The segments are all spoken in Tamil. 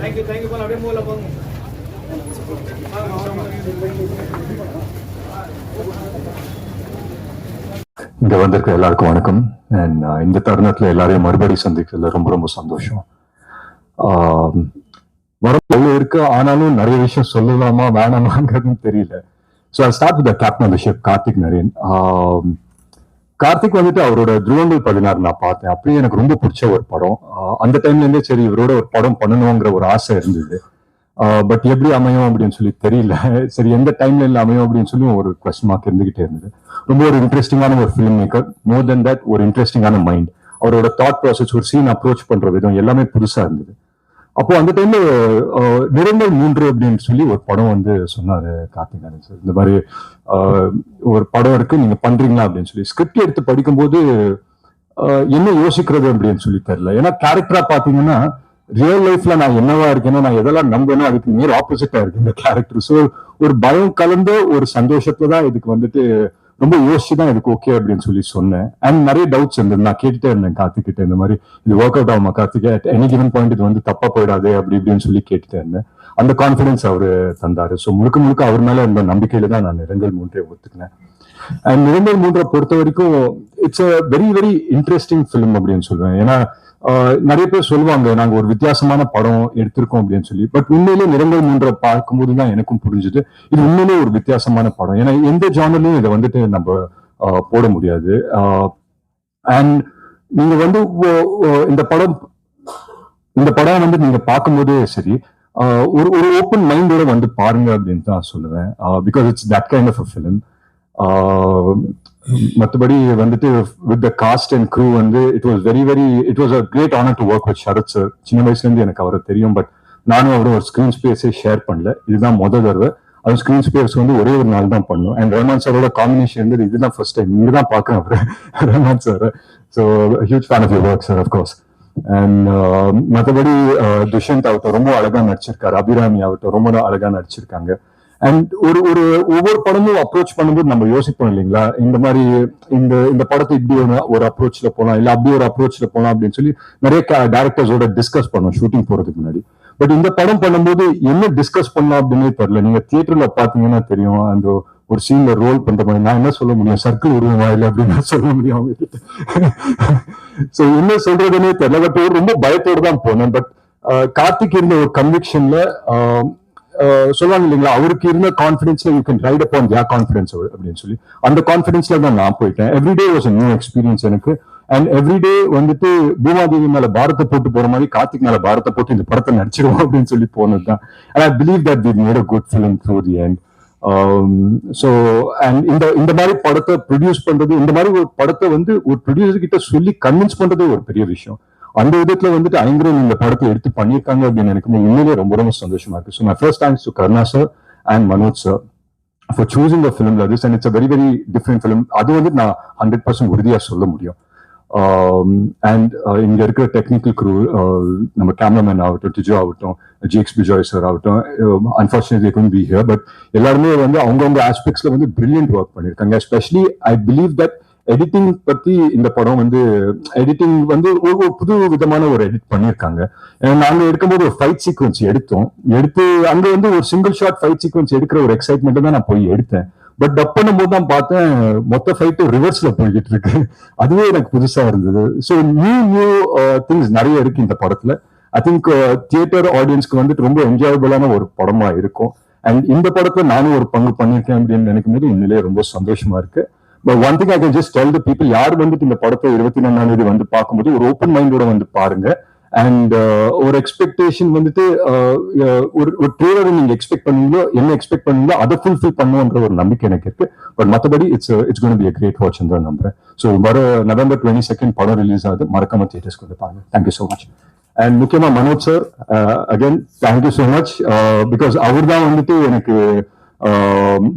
தேங்க்யூ தேங்க்யூ போல அப்படியே மூல போங்க இங்க வந்திருக்க எல்லாருக்கும் வணக்கம். அண்ட் uh, இந்த தருணத்துல எல்லாரையும் மறுபடியும் சந்திக்கிறதுல ரொம்ப ரொம்ப சந்தோஷம். ஆஹ் இருக்கு. ஆனாலும் நிறைய விஷயம் சொல்லலாமா வேணாமாங்கிறதுன்னு தெரியல. So start with captain of ship Karthick Naren ah Karthick வந்துட்டு அவரோட துருவங்கள் பதினாறு நான் பார்த்தேன். அப்படியே எனக்கு ரொம்ப பிடிச்ச ஒரு படம். அந்த டைம்ல இருந்தே சரி இவரோட ஒரு படம் பண்ணணுங்கிற ஒரு ஆசை இருந்தது. பட் எப்படி அமையும் அப்படின்னு சொல்லி தெரியல. சரி எந்த டைம்ல இல்லை அமையும் அப்படின்னு சொல்லி ஒரு கொஸ்டின் மார்க் இருந்துகிட்டே இருந்தது. ரொம்ப ஒரு இன்ட்ரெஸ்டிங்கான ஒரு film maker more then that ஒரு இன்ட்ரெஸ்டிங்கான மைண்ட் அவரோட தாட் ப்ராசஸ் ஒரு சீன் அப்ரோச் பண்ற விதம் எல்லாமே புதுசா இருந்தது. அப்போ அந்த டைம்ல நிறங்கள் மூன்று அப்படின்னு சொல்லி ஒரு படம் வந்து சொன்னாரு கார்த்திக் சார். இந்த மாதிரி ஒரு படம் இருக்கு நீங்க பண்றீங்களா அப்படின்னு சொல்லி. ஸ்கிரிப்ட் எடுத்து படிக்கும்போது என்ன யோசிக்கிறது அப்படின்னு சொல்லி தெரியல. ஏன்னா கேரக்டரா பாத்தீங்கன்னா ரியல் லைஃப்ல நான் என்னவா இருக்கேனோ நான் எதெல்லாம் நம்பணும் அதுக்கு நேர் ஆப்போசிட்டா இருக்கு இந்த கேரக்டர் ஸோ ஒரு பயம் கலந்த ஒரு சந்தோஷத்துல தான் இதுக்கு வந்துட்டு ரொம்ப யோசிச்சு தான் எனக்கு ஓகே அப்படின்னு சொல்லி சொன்னேன். அண்ட் நிறைய டவுட்ஸ் இருந்தது. நான் கேட்டுட்டே இருந்தேன் கார்த்திக்கிட்ட இந்த மாதிரி இது ஒர்க் அவுட் ஆகுமா Karthick? At any given point இது வந்து தப்பா போயிடாது அப்படி இப்படின்னு சொல்லி கேட்டுட்டே இருந்தேன். அந்த கான்பிடன்ஸ் அவரு தந்தாரு. ஸோ முழுக்க முழுக்க அவர் மேல இருந்த நம்பிக்கையில தான் நான் நிறங்கள் மூன்றே ஒத்துக்கினேன். அண்ட் நிறங்கள் மூன்றை பொறுத்த வரைக்கும் it's a very very interesting film அப்படின்னு சொல்லுவேன் ஏன்னா நிறைய பேர் சொல்லுவாங்க நாங்க ஒரு வித்தியாசமான படம் எடுத்திருக்கோம் அப்படின்னு சொல்லி. பட் உண்மையிலே நிறங்கள் மூன்றை பார்க்கும்போது தான் எனக்கும் புரிஞ்சுது. இது உண்மையிலே ஒரு வித்தியாசமான படம். ஏன்னா எந்த ஜானர்லயும் இதை வந்துட்டு நம்ம போட முடியாது. அண்ட் நீங்க வந்து இந்த படம் இந்த படம் வந்து நீங்க பார்க்கும்போதே சரி ஒரு ஒரு ஓப்பன் மைண்டோட வந்து பாருங்க அப்படின்னு தான் சொல்லுவேன். Because it's that kind of a film மற்றபடி வந்துட்டு with the cast and crew வந்து it was very very it was a great honour to work with Sharath sir சின்ன வயசுல இருந்து எனக்கு அவரை தெரியும் பட் நானும் அவரும் ஒரு ஸ்கிரீன் ஸ்பேஸே ஷேர் பண்ணல. இதுதான் முத தடவை. அது ஸ்கிரீன் ஸ்பேஸ் வந்து ஒரே ஒரு நாள் தான் பண்ணும். அண்ட் ரஹ்மான் சாரோட காம்பினேஷன் வந்து இதுதான் ஃபர்ஸ்ட் டைம் இங்க தான் பார்க்கறேன் அவரை. Rahman sir so huge fan of you work sir of course and மற்றபடி துஷ்யந்த் ஆகட்டும் ரொம்ப அழகா நடிச்சிருக்காரு. அபிராமி ஆகட்டும் ரொம்ப அழகா நடிச்சிருக்காங்க. அண்ட் ஒரு ஒரு ஒவ்வொரு படமும் அப்ரோச் பண்ணும்போது நம்ம யோசிப்போம் இல்லைங்களா? இந்த மாதிரி இந்த இந்த படத்தை இப்படி ஒரு ஒரு அப்ரோச்ல போலாம் இல்ல அப்படி ஒரு அப்ரோச்ல போலாம் அப்படின்னு சொல்லி நிறைய டேரக்டர்ஸோட டிஸ்கஸ் பண்ணோம் ஷூட்டிங் போறதுக்கு முன்னாடி. பட் இந்த படம் பண்ணும்போது என்ன டிஸ்கஸ் பண்ணலாம் அப்படின்னு தெரியல. நீங்க தியேட்டர்ல பாத்தீங்கன்னா தெரியும் அந்த ஒரு சீன்ல ரோல் பண்ற மாதிரி. நான் என்ன சொல்ல முடியும்? சர்க்கிள் உருவமா இல்லை அப்படின்னு சொல்ல முடியும் அவங்க சோ என்ன சொல்றதுன்னே தெரியல. பட் ரொம்ப பயத்தோடு தான் போனேன். பட் கார்த்திக் இருந்த ஒரு கன்விக்ஷன்ல சொல்லுவாங்க இல்லைங்களா? அவருக்கு இருந்த கான்பிடன்ஸ்ல you can write upon yeah confidence அப்படின்னு சொல்லி. அந்த கான்பிடன்ஸ்ல தான் நான் போயிட்டேன். எவ்ரிடே வாஸ் நியூ எக்ஸ்பீரியன்ஸ் எனக்கு. அண்ட் எவ்ரிடே வந்துட்டு பூமாதேவி மேல பாரத்தை போட்டு போற மாதிரி கார்த்திக் மேல பாரத்தை போட்டு இந்த படத்தை நடிச்சிருவோம் அப்படின்னு சொல்லி போனது தான். And I believe that we made a good film through the and so and இந்த இந்த மாதிரி படத்தை ப்ரொடியூஸ் பண்றது இந்த மாதிரி ஒரு படத்தை வந்து ஒரு ப்ரொடியூசர் கிட்ட சொல்லி கன்வின்ஸ் பண்றதே ஒரு பெரிய விஷயம். அந்த விதத்துல வந்துட்டு ஐங்கரன் இந்த படத்தை எடுத்து பண்ணியிருக்காங்க அப்படின்னு எனக்கு உண்மையிலே ரொம்ப ரொம்ப சந்தோஷமா இருக்கு. So my first thanks to Karuna sir and Manoj sir for choosing a film this and it's a very very different film அது வந்து நான் ஹண்ட்ரட் பர்சன்ட் உறுதியா சொல்ல முடியும். Um, அண்ட் uh, இங்க இருக்கிற டெக்னிக்கல் க்ரூ uh, நம்ம கேமராமேன் ஆகட்டும் டிஜோ ஆகட்டும் ஜிஎக்ஸ் பிஜாய் சார் ஆகட்டும் unfortunately couldn't be here but எல்லாருமே வந்து அவங்கவுங்க ஆஸ்பெக்ட்ஸ்ல வந்து பிரில்லியன்ட் ஒர்க் பண்ணியிருக்காங்க. Especially I believe that editing பத்தி இந்த படம் வந்து எடிட்டிங் வந்து ஒரு ஒரு புது விதமான ஒரு எடிட் பண்ணியிருக்காங்க. நாங்க எடுக்கும்போது ஒரு ஃபைட் சீக்வன்ஸ் எடுத்தோம். எடுத்து அங்க வந்து ஒரு சிங்கிள் ஷாட் ஃபைட் சீக்வன்ஸ் எடுக்கிற ஒரு எக்ஸைட்மெண்ட் தான் நான் போய் எடுத்தேன். பட் டப் பண்ணும்போது தான் பார்த்தேன் மொத்த ஃபைட்டும் ரிவர்ஸ்ல போய்கிட்டு இருக்கு. அதுவே எனக்கு புதுசா இருந்தது. ஸோ நியூ நியூ திங்ஸ் நிறைய இருக்கு இந்த படத்துல. ஐ திங்க் தியேட்டர் ஆடியன்ஸ்க்கு வந்துட்டு ரொம்ப என்ஜாயபிளான ஒரு படமா இருக்கும். அண்ட் இந்த படத்துல நானும் ஒரு பங்கு பண்ணியிருக்கேன் அப்படின்னு நினைக்கும் போது உண்மையிலேயே ரொம்ப சந்தோஷமா இருக்கு. But one thing I can just tell the people யார் வந்துட்டு இந்த படத்தை இருபத்தி நாலாம் தேதி வந்து பார்க்கும்போது ஒரு ஓப்பன் மைண்டோட வந்து பாருங்க. அண்ட் uh, ஒரு எக்ஸ்பெக்டேஷன் வந்துட்டு uh, uh, ஒரு ஒரு ட்ரெய்லர் நீங்க எக்ஸ்பெக்ட் பண்ணீங்களோ என்ன எக்ஸ்பெக்ட் பண்ணீங்களோ அதை ஃபுல்ஃபில் பண்ணுன்ற ஒரு நம்பிக்கை எனக்கு இருக்கு. பட் மற்றபடி it's it's gonna be a great watch தான் நம்புறேன். ஸோ வர நவம்பர் டுவெண்ட்டி செகண்ட் படம் ரிலீஸ் ஆகுது. மறக்காம தியேட்டர்ஸ் கொண்டு பாருங்க. தேங்க்யூ ஸோ மச் அண்ட் முக்கியமா Manoj sir again thank you so much because அவர் தான் வந்துட்டு எனக்கு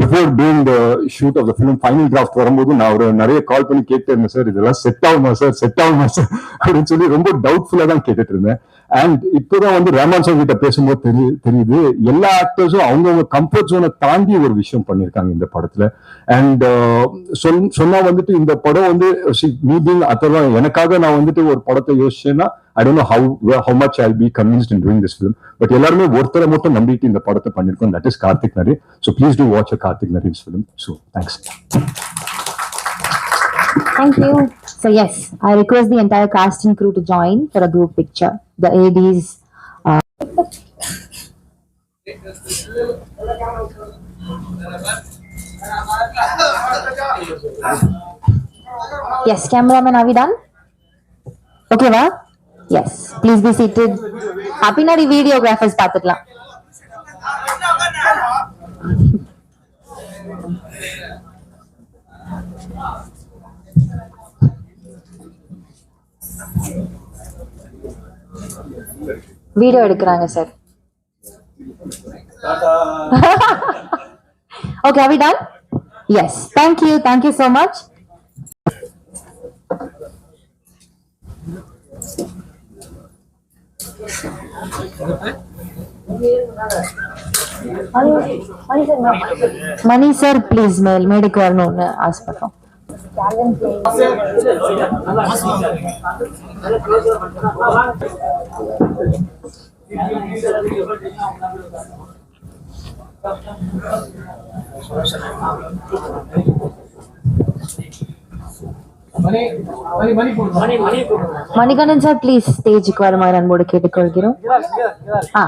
before doing the shoot of the film final draft வரும்போது நான் ஒரு நிறைய கால் பண்ணி கேட்டே இருந்தேன் சார் இதெல்லாம் செட் ஆகுமா சார்? செட் ஆகுமா சார்? அப்படின்னு சொல்லி ரொம்ப டவுட்ஃபுல்லாக தான் கேட்டுட்டு இருந்தேன். அண்ட் இப்போதான் வந்து ரஹ்மான் சார் கிட்ட பேசும்போது தெரிய தெரியுது. எல்லா ஆக்டர்ஸும் அவங்கவுங்க கம்ஃபர்ட் ஜோனை தாண்டி ஒரு விஷயம் பண்ணியிருக்காங்க இந்த படத்துல. அண்ட் uh, சொல் சொன்னா வந்துட்டு இந்த படம் வந்து மீ பீங் அதெல்லாம் எனக்காக நான் வந்துட்டு ஒரு படத்தை யோசிச்சேன்னா I don't know how how much I be convinced in doing this film but எல்லாருமே ஒருத்தரை மட்டும் நம்பிட்டு இந்த படத்தை பண்ணிருக்கோம் that is Karthik Naren so please do watch a Karthik Naren's film so thanks Thank you. So yes, I request the entire cast and crew to join for a group picture. The ADs. Uh, yes, cameraman, are we done? Okay, va? Yes please be seated பின்னாடி வீடியோகிராஃபர்ஸ் பாத்துக்கலாம் வீடியோ எடுக்கிறாங்க sir okay are we done yes thank you thank you so much Thank you. Mani sir please மேல் மேடைக்கு வரணும்னு ஆசைப்படுறோம் மணி மணி Manikandan sir please ஸ்டேஜுக்கு வருமாறு அன்போடு கேட்டுக்கொள்கிறோம். ஆ.